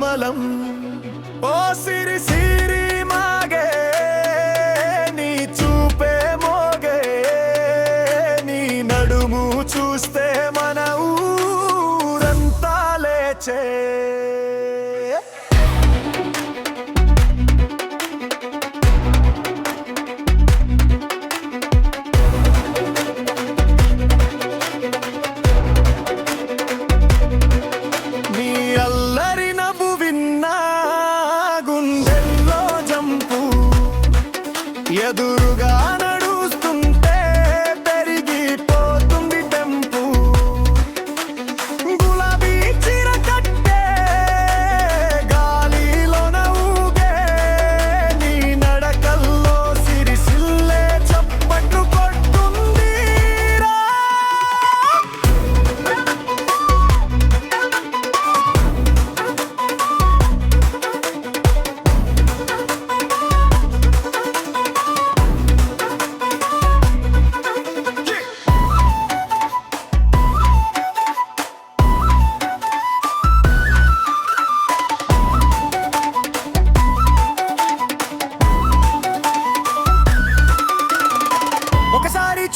కమలం. ఓ సిరి సిరి మాగే నీ చూపే మోగే నీ నడుము చూస్తే మన ఎదురుగా నడుస్తుంటే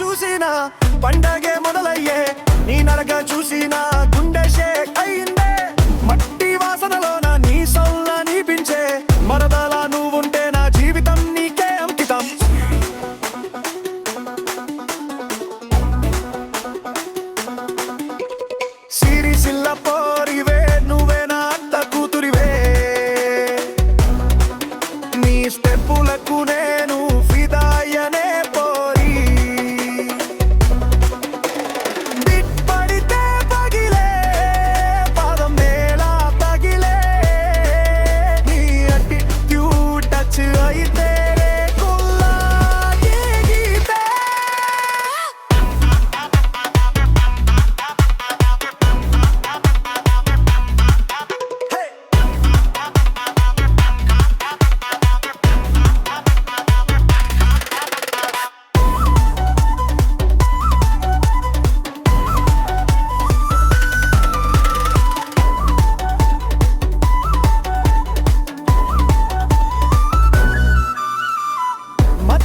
చూసినా పండగే మొదలయ్యే నీ నడక చూసినా గుండె షేక్ అయిందే. మట్టి వాసనలోన నీ సొల్ల నీపించే మరదలా నువ్వుంటే నా జీవితం నీకే అంకితం. సిరిసిల్ల పోరివే నువ్వే నా అత్త కూతురివే. నీ స్టెప్పులకు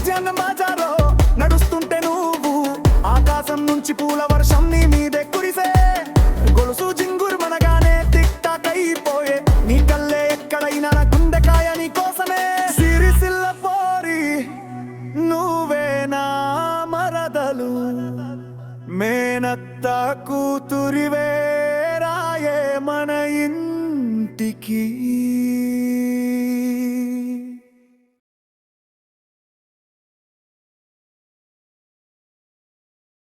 మధ్యాహ్నం బాజారో నడుస్తుంటే నువ్వు ఆకాశం నుంచి పూల వర్షం నీ మీదే కురిసే. గొలుసు జింగురు మనగానే తిట్టాకైపోయే నీ కల్లే ఎక్కడైనా నా గుండెకాయ నీ కోసమే. సిరిసిల్ల పోరి నువ్వే నా మరదలు. మేనత్త కూతురివే రాయే మన ఇంటికి.